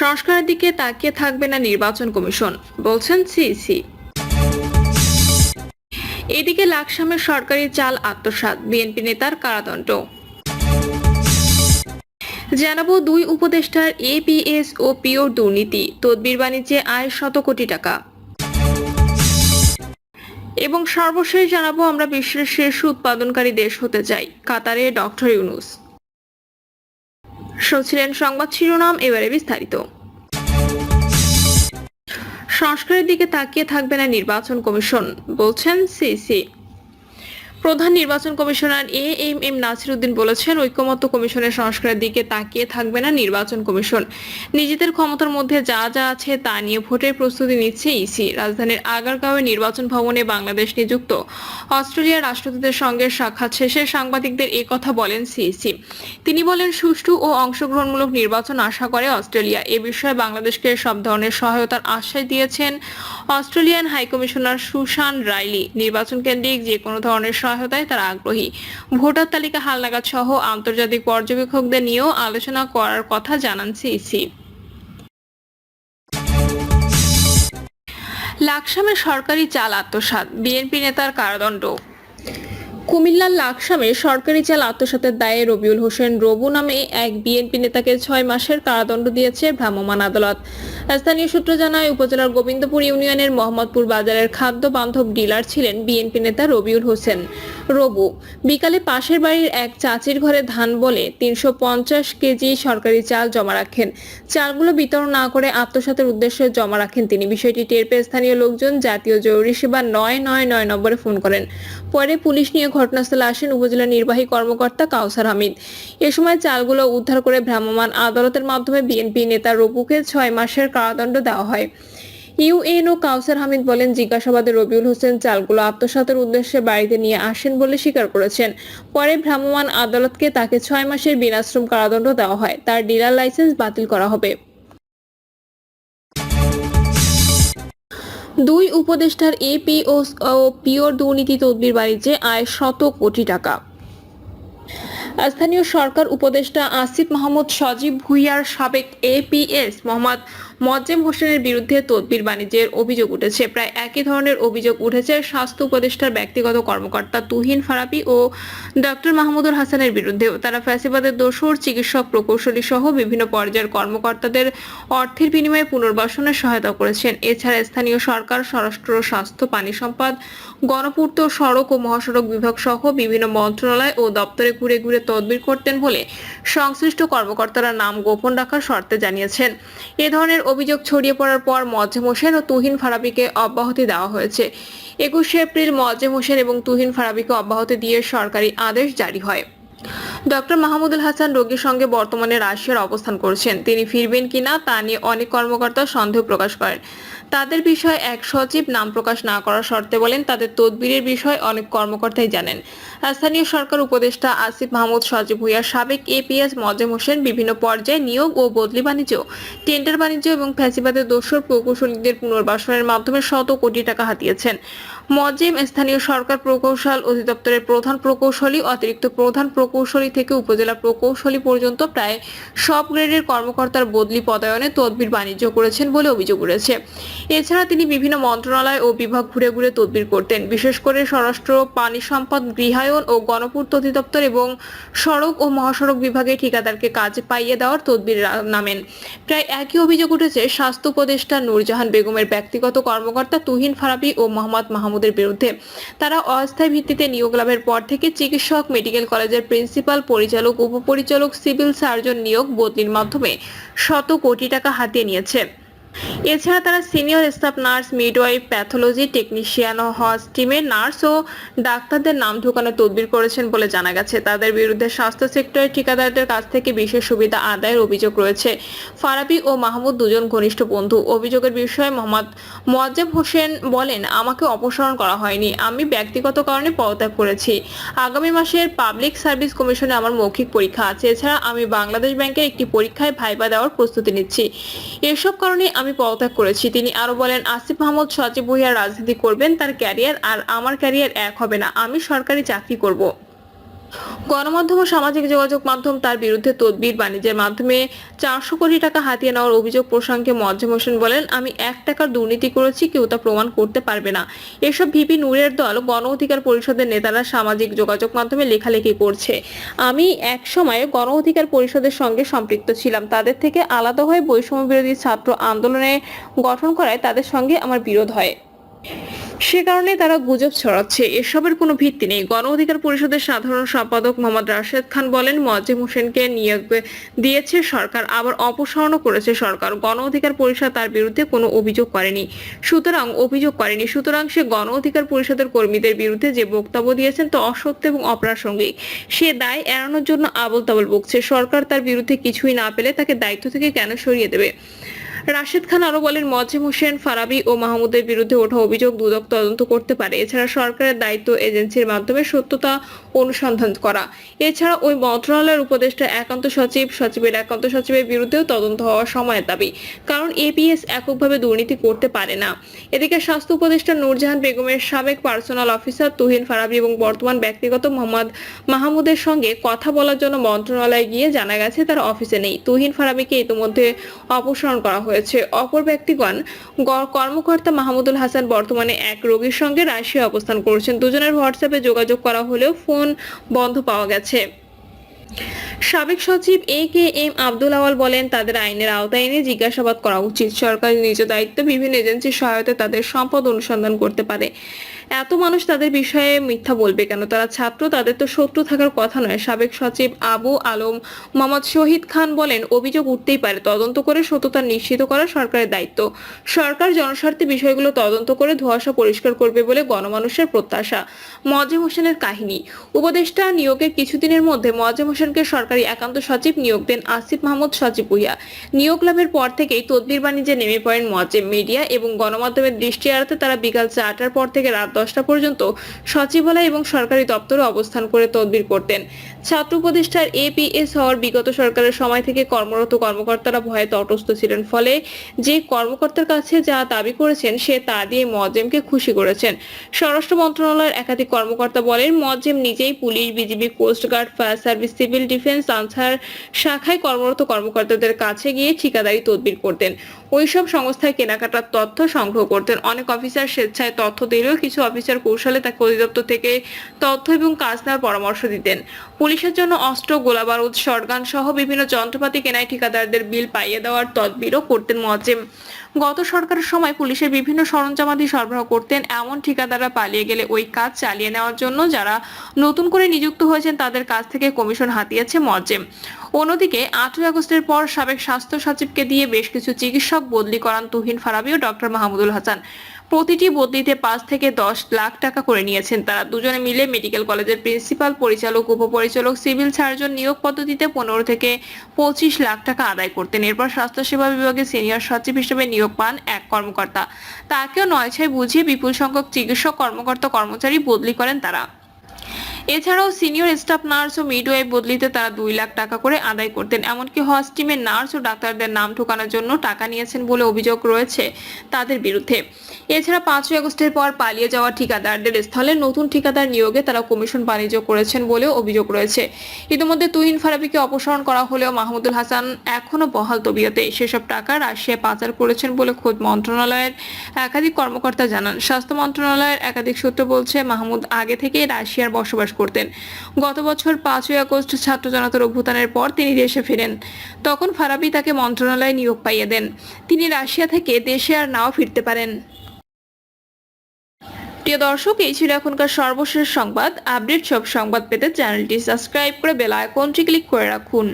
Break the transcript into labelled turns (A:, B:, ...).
A: সংস্কারের দিকে তাকিয়ে থাকবে না নির্বাচন কমিশন, বলছেন সিইসি। এদিকে লাকসামের সরকারি চাল আত্মসাৎ, বিএনপি নেতার কারাদণ্ড। জানাব দুই উপদেষ্টার এপিএস ও পিওর দুর্নীতি, তদবির বাণিজ্যে আয় শত কোটি টাকা। এবং সর্বশেষ জানাব আমরা বিশ্বের শীর্ষ উৎপাদনকারী দেশ হতে চাই কাতারে ডক্টর ইউনুস। শুনছিলেন সংবাদ শিরোনাম এবারে বিস্তারিত। সংস্কারের দিকে তাকিয়ে থাকবে না নির্বাচন কমিশন বলছেন সিসি। প্রধান নির্বাচন commissioner A M M Nasir Uddin বলেছেন ঐক্যমত্য কমিশনের সংস্কারের দিকে তাকিয়ে থাকবে না নির্বাচন কমিশন। নিজেদের ক্ষমতার মধ্যে যা যা আছে তা নিয়ে ভোটের প্রস্তুতি নিচ্ছে ইসি। রাজধানীর আগারগাঁওয়ে নির্বাচন ভবনে বাংলাদেশ নিযুক্ত। অস্ট্রেলিয়ার রাষ্ট্রদূতের সঙ্গে সাক্ষাৎ শেষে সাংবাদিকদের এ কথা বলেন সিইসি। তিনি বলেন, সুষ্ঠু ও অংশগ্রহণমূলক নির্বাচন আশা করে অস্ট্রেলিয়া। এ বিষয়ে বাংলাদেশকে সব ধরনের সহায়তার আশ্বাস দিয়েছেন অস্ট্রেলিয়ান হাইকমিশনার সুশান রাইলি। নির্বাচন কেন্দ্রিক যে কোনো ধরনের সহায়তায় তারা আগ্রহী। ভোটার তালিকা হালনাগাদ সহ আন্তর্জাতিক পর্যবেক্ষকদের নিয়েও আলোচনা করার কথা জানান সিইসি। লাকসামের সরকারি চাল আত্মসাত বিএনপি নেতার কারাদণ্ড। কুমিল্লার লাকসামে সরকারি চাল আত্মসাতের দায়ে রবিউল হোসেন রবু নামে এক বিএনপি নেতাকে ছয় মাসের কারাদণ্ড দিয়েছে ভ্রাম্যমাণ আদালত। স্থানীয় সূত্র জানায়, উপজেলার গোবিন্দপুর ইউনিয়নের মোহাম্মদপুর বাজারের খাদ্য বান্ধব ডিলার ছিলেন বিএনপি নেতা রবিউল হোসেন রবু। বিকালে পাশের বাড়ির এক চাচির ঘরে ধান বলে তিনশো পঞ্চাশ কেজি সরকারি চাল জমা রাখেন। চালগুলো বিতরণ না করে আত্মসাতের উদ্দেশ্যে জমা রাখেন তিনি। বিষয়টি টের পেয়ে স্থানীয় লোকজন জাতীয় জরুরি সেবা নয় নয় নয় নম্বরে ফোন করেন। পরে পুলিশ নিয়ে ঘটনাস্থলে আসেন উপজেলা নির্বাহী কর্মকর্তা কাউসার হামিদ। এ সময় চালগুলো উদ্ধার করে ভ্রাম্যমাণ আদালতের মাধ্যমে বিএনপি নেতা রবুকে ছয় মাসের কারাদণ্ড দেওয়া হয়। ইউএনও কাউসার হামিদ বলেন, জিজ্ঞাসাবাদে রবিউল হোসেন চালগুলো আত্মসাতের উদ্দেশ্যে বাড়িতে নিয়ে আসেন বলে স্বীকার করেছেন। পরে ভ্রাম্যমাণ আদালতকে তাকে ছয় মাসের বিনাশ্রম কারাদণ্ড দেওয়া হয়। তার ডিলার লাইসেন্স বাতিল করা হবে। দুই উপদেষ্টার এপি ও পিওর দুর্নীতি তদবির বাণিজ্যে আয় শত কোটি টাকা। স্থানীয় সরকার উপদেষ্টা আসিফ মাহমুদ সজীব ভুইয়ার সাবেক এপিএস মোহাম্মদ মজ্জেম হোসেনের বিরুদ্ধে তদবির বাণিজ্যের অভিযোগ উঠেছে। প্রায় একই ধরনের অভিযোগ উঠেছে স্বাস্থ্য উপদেষ্টার ব্যক্তিগত কর্মকর্তা তুহিন ফারাবি ও ডক্টর মাহমুদুল হাসানের বিরুদ্ধেও। তারা ফ্যাসিবাদের দোষর, চিকিৎসক, প্রকৌশলী সহ বিভিন্ন পর্যায়ের কর্মকর্তাদের অর্থের বিনিময়ে পুনর্বাসনে সহায়তা করেছেন। এছাড়া স্থানীয় সরকার, স্বরাষ্ট্র, স্বাস্থ্য, পানি সম্পদ, গণপূর্ত সড়ক ও মহাসড়ক বিভাগ সহ বিভিন্ন মন্ত্রণালয় ও দপ্তরে ঘুরে ঘুরে তদবির করতেন বলে সংশ্লিষ্ট কর্মকর্তারা নাম গোপন রাখার শর্তে জানিয়েছেন। এ ধরনের অভিযোগ ছড়িয়ে পড়ার পর মজ্জেম হোসেন ও তুহিন ফারাবিকে অব্যাহতি দেওয়া হয়েছে। একুশে এপ্রিল মজ্জেম হোসেন এবং তুহিন ফারাবিকে অব্যাহতি দিয়ে সরকারি আদেশ জারি হয়। ডক্টর মাহমুদুল হাসান রোগীর সঙ্গে বর্তমানে রাশিয়ার অবস্থান করছেন। তিনি ফিরবেন কিনা তা নিয়ে অনেক কর্মকর্তা সন্দেহ প্রকাশ করেন। তাদের বিষয়ে এক সচিব নাম প্রকাশ না করার শর্তে বলেন, তাদের তদবিরের বিষয় অনেক কর্মকর্তাই জানেন। স্থানীয় সরকার উপদেষ্টা আসিফ মাহমুদ সজীব ভুইয়ার সাবেক এপিএস মজেম হোসেন বিভিন্ন পর্যায়ে নিয়োগ ও বদলি বাণিজ্য, টেন্ডার বাণিজ্য এবং ফ্যাসিবাদের দোষর প্রকৌশলীদের পুনর্বাসনের মাধ্যমে শত কোটি টাকা হাতিয়েছেন। মজিম স্থানীয় সরকার প্রকৌশল অধিদপ্তরের প্রধান প্রকৌশলী, অতিরিক্ত প্রধান প্রকৌশলী থেকে উপজেলা প্রকৌশলী পর্যন্ত প্রায় সব গ্রেডের কর্মকর্তার বদলি পদায়নে তদবির বাণিজ্য করেছেন বলে অভিযোগ উঠেছে। এছাড়া তিনি বিভিন্ন মন্ত্রণালয় ও বিভাগ ঘুরে ঘুরে তদবির করতেন। বিশেষ করে স্বরাষ্ট্র, পানি সম্পদ, গৃহায়ন ও গণপূর্ত অধিদপ্তর এবং সড়ক ও মহাসড়ক বিভাগে ঠিকাদারকে কাজে পাইয়ে দেওয়ার তদবির নামেন। প্রায় একই অভিযোগ উঠেছে, স্বাস্থ্য উপদেষ্টা নূরজাহান বেগমের ব্যক্তিগত কর্মকর্তা তুহিন ফারাবি ও মোহাম্মদ মাহমুদের বিরুদ্ধে। তারা অস্থায়ী ভিত্তিতে নিয়োগ লাভের পর থেকে চিকিৎসক, মেডিকেল কলেজের প্রিন্সিপাল, পরিচালক, উপপরিচালক, সিভিল সার্জন নিয়োগ বদলির মাধ্যমে শত কোটি টাকা হাতিয়ে নিয়েছে। এছাড়া তারা senior staff nurse, midwife, pathology technician ও হজ টিমের নার্স ও ডাক্তারদের নাম ঢোকানো তদবির করেছেন বলে জানা গেছে। তাদের বিরুদ্ধে স্বাস্থ্য সেক্টরের ঠিকাদারদের কাছ থেকে বিশেষ সুবিধা আদায়ের অভিযোগ রয়েছে। ফারাবি ও মাহমুদ দুজন ঘনিষ্ঠ বন্ধু। অভিযোগের বিষয়ে মোহাম্মদ মোয়াজ্জেব হোসেন বলেন, আমাকে অপসারণ করা হয়নি। আমি ব্যক্তিগত কারণে পদত্যাগ করেছি। আগামী মাসের পাবলিক সার্ভিস কমিশনে আমার মৌখিক পরীক্ষা আছে। এছাড়া আমি বাংলাদেশ ব্যাংকের একটি পরীক্ষায় ভাইবা দেওয়ার প্রস্তুতি নিচ্ছি। এসব কারণে আমি পদত্যাগ করেছি। তিনি আরও বলেন, আসিফ মাহমুদ সচিব হইয়া রাজনীতি করবেন, তার ক্যারিয়ার আর আমার ক্যারিয়ার এক হবে না। আমি সরকারি চাকরি করব। গণমাধ্যম ও সামাজিক যোগাযোগ মাধ্যম তার বিরুদ্ধে তদবির বাণিজ্যের মাধ্যমে চারশো কোটি টাকা হাতিয়ে নেওয়ার অভিযোগ প্রসঙ্গে মজ্জেম হোসেন বলেন, আমি এক টাকার দুর্নীতি করেছি, কেউ তা প্রমাণ করতে পারবে না। এসব ভিপি নূরের দল গণ অধিকার পরিষদের নেতারা সামাজিক যোগাযোগ মাধ্যমে লেখালেখি করছে। আমি এক সময় গণ অধিকার পরিষদের সঙ্গে সম্পৃক্ত ছিলাম। তাদের থেকে আলাদা হয়ে বৈষম্য বিরোধী ছাত্র আন্দোলনে গঠন করায় তাদের সঙ্গে আমার বিরোধ হয়। সে কারণে তারা গুজব ছড়াচ্ছে। এসবের কোনো ভিত্তি নেই। গণ অধিকার পরিষদের সাধারণ সম্পাদক মোহাম্মদ রাশেদ খান বলেন মজিম হোসেনকে নিয়োগ দিয়েছে সরকার, আবার অপসারণও করেছে সরকার। গণ অধিকার পরিষদ তার বিরুদ্ধে কোনো অভিযোগ করেনি। সুতরাং অভিযোগ করেনি। সুতরাং সে গণ অধিকার পরিষদের কর্মীদের বিরুদ্ধে যে বক্তব্য দিয়েছেন তা অসত্য এবং অপ্রাসঙ্গিক। সে দায় এড়ানোর জন্য আবল তাবল বকছে সরকার তার বিরুদ্ধে কিছুই না পেলে তাকে দায়িত্ব থেকে কেন সরিয়ে দেবে? রাশেদ খান আরও বলেন মজিম হোসেন, ফারাবি ও মাহমুদের বিরুদ্ধে ওঠা অভিযোগ দুদক তদন্ত করতে পারে। এছাড়া সরকারের দায়িত্ব এজেন্সির মাধ্যমে সত্যতা অনুসন্ধান করা। এছাড়া ওই মন্ত্রণালয়ের উপদেষ্টা একান্ত সচিব, সচিবের একান্ত সচিবের বিরুদ্ধেও তদন্ত হওয়ার সময়ের দাবি। কারণ এপিএস এককভাবে দুর্নীতি করতে পারে না। এদিকে স্বাস্থ্য উপদেষ্টা নূরজাহান বেগমের সাবেক পার্সোনাল অফিসার তুহিন ফারাবি এবং বর্তমান ব্যক্তিগত মোহাম্মদ মাহমুদের সঙ্গে কথা বলার জন্য মন্ত্রণালয়ে গিয়ে জানা গেছে, তার অফিসে নেই। তুহিন ফারাবিকে ইতিমধ্যে অপসারণ করা হয়েছে। অপর ব্যক্তিগণ কর্মকর্তা মাহমুদুল হাসান বর্তমানে এক রোগীর সঙ্গে রাশিয়া অবস্থান করছেন। দুজনের হোয়াটসঅ্যাপে যোগাযোগ করা হলেও ফোন বন্ধ পাওয়া গেছে। সাবেক সচিব এ কে এম আব্দুল আওয়াল বলেন, তাদের আইনের আওতায় এনে জিজ্ঞাসাবাদ করা উচিত। সরকার নিজ দায়িত্ব বিভিন্ন এজেন্সির সহায়তায় তাদের সম্পদ অনুসন্ধান করতে পারে। এত মানুষ তাদের বিষয়ে মিথ্যা বলবে কেন? তারা ছাত্র, তাদের তো শত্রু থাকার কথা নয়। সাবেক সচিব আবু আলম মোহাম্মদ শহীদ খান বলেন, অভিযোগ উঠতেই পারে, তদন্ত করে সত্যতা নিশ্চিত করা সরকারের দায়িত্ব। সরকার জনস্বার্থে বিষয়গুলো তদন্ত করে ধোঁয়াশা পরিষ্কার করবে বলে গণমানুষের প্রত্যাশা। মজিম হোসেনের কাহিনী। উপদেষ্টা নিয়োগের কিছুদিনের মধ্যে মজিম হোসেনকে সরকারি একান্ত সচিব নিয়োগ দেন আসিফ মাহমুদ সচিব ভুইয়া। নিয়োগ লাভের পর থেকেই তদবির বাণিজ্যে নেমে পড়েন মজিম মিডিয়া এবং গণমাধ্যমের দৃষ্টি এড়াতে তারা বিকাল চারটার পর থেকে রাত দশটা পর্যন্ত সচিবালয় এবং সরকারি দপ্তরে অবস্থান করে তদবির করতেন। ছাত্র উপদেষ্টার এপিএস হওয়ার বিগত সরকারের সময় থেকে কর্মরত কর্মকর্তারা ভয়ে তটস্থ ছিলেন। ফলে যে কর্মকর্তার কাছে যা দাবি করেছেন, সে তা দিয়ে মজেমকে খুশি করেছেন। স্বরাষ্ট্র মন্ত্রণালয়ের একাধিক কর্মকর্তা বলেন মজেম নিজেই police, BGB coast guard fire service, civil defence, Ansar শাখায় কর্মরত কর্মকর্তাদের কাছে গিয়ে ঠিকাদারি তদবির করতেন। ওইসব সংস্থায় কেনাকাটার তথ্য সংগ্রহ করতেন। অনেক অফিসার স্বেচ্ছায় তথ্য দিলেও কিছু অফিসার কৌশলে তাকে অধিদপ্তর থেকে তথ্য এবং কাজ নেওয়ার পরামর্শ দিতেন। পুলিশের জন্য অস্ত্র, গোলাবারুদ, শটগান সহ বিভিন্ন যন্ত্রপাতি কেনায় ঠিকাদারদের বিল পাইয়ে দেওয়ার তদবিরও করতেন মজেম গত সরকারের সময় পুলিশের বিভিন্ন সরঞ্জামাদি সরবরাহ করতেন। এমন ঠিকাদাররা পালিয়ে গেলে ওই কাজ চালিয়ে নেওয়ার জন্য যারা নতুন করে নিযুক্ত হয়েছেন তাদের কাছ থেকে কমিশন হাতিয়েছে মজেম অন্যদিকে আটই আগস্টের পর সাবেক স্বাস্থ্য সচিবকে দিয়ে বেশ কিছু চিকিৎসক বদলি করান তুহিন ফারাবি ও ডক্টর মাহমুদুল হাসান। প্রতিটি বদলিতে পাঁচ থেকে দশ লাখ টাকা করে নিয়েছেন তারা। দুজনে মিলে মেডিকেল কলেজের প্রিন্সিপাল, পরিচালক, উপপরিচালক, সিভিল সার্জন নিয়োগ পদ্ধতিতে পনেরো থেকে পঁচিশ লাখ টাকা আদায় করতেন। এরপর স্বাস্থ্যসেবা বিভাগে সিনিয়র সচিব হিসেবে নিয়োগ পান এক কর্মকর্তা। তাকেও নয় ছয় বুঝিয়ে বিপুল সংখ্যক চিকিৎসক, কর্মকর্তা, কর্মচারী বদলি করেন তারা। এছাড়াও সিনিয়র স্টাফ নার্স ও মিডওয়াইফ বদলিতে তারা দুই লাখ টাকা করে আদায় করতেন। এমনকি হজ টিমের নার্স ও ডাক্তারদের নাম ঠোকানোর জন্য টাকা নিয়েছেন বলে অভিযোগ রয়েছে তাদের বিরুদ্ধে। এছাড়া পাঁচই আগস্টের পর পালিয়ে যাওয়া ঠিকাদারদের স্থলে নতুন ঠিকাদার নিয়োগে তারা কমিশন বাণিজ্য করেছেন বলেও অভিযোগ রয়েছে। ইতিমধ্যে তুহিন ফারাবিকে অপসারণ করা হলেও মাহমুদুল হাসান এখনও বহাল তবিয়তে। সেসব টাকা রাশিয়ায় পাচার করেছেন বলে খোদ মন্ত্রণালয়ের একাধিক কর্মকর্তা জানান। স্বাস্থ্য মন্ত্রণালয়ের একাধিক সূত্র বলছে, মাহমুদ আগে থেকেই রাশিয়ার বসবাস করতেন। গত বছর পাঁচই আগস্ট ছাত্র জনতার অভ্যুত্থানের পর তিনি দেশে ফেরেন। তখন ফারাবি তাকে মন্ত্রণালয়ে নিয়োগ পাইয়ে দেন। তিনি রাশিয়া থেকে দেশে আর নাও ফিরতে পারেন। প্রিয় দর্শক, এই ছিল এখনকার সর্বশেষ সংবাদ। আপডেট সব সংবাদ পেতে চ্যানেলটি সাবস্ক্রাইব করে বেল আইকনটি ক্লিক করে রাখুন।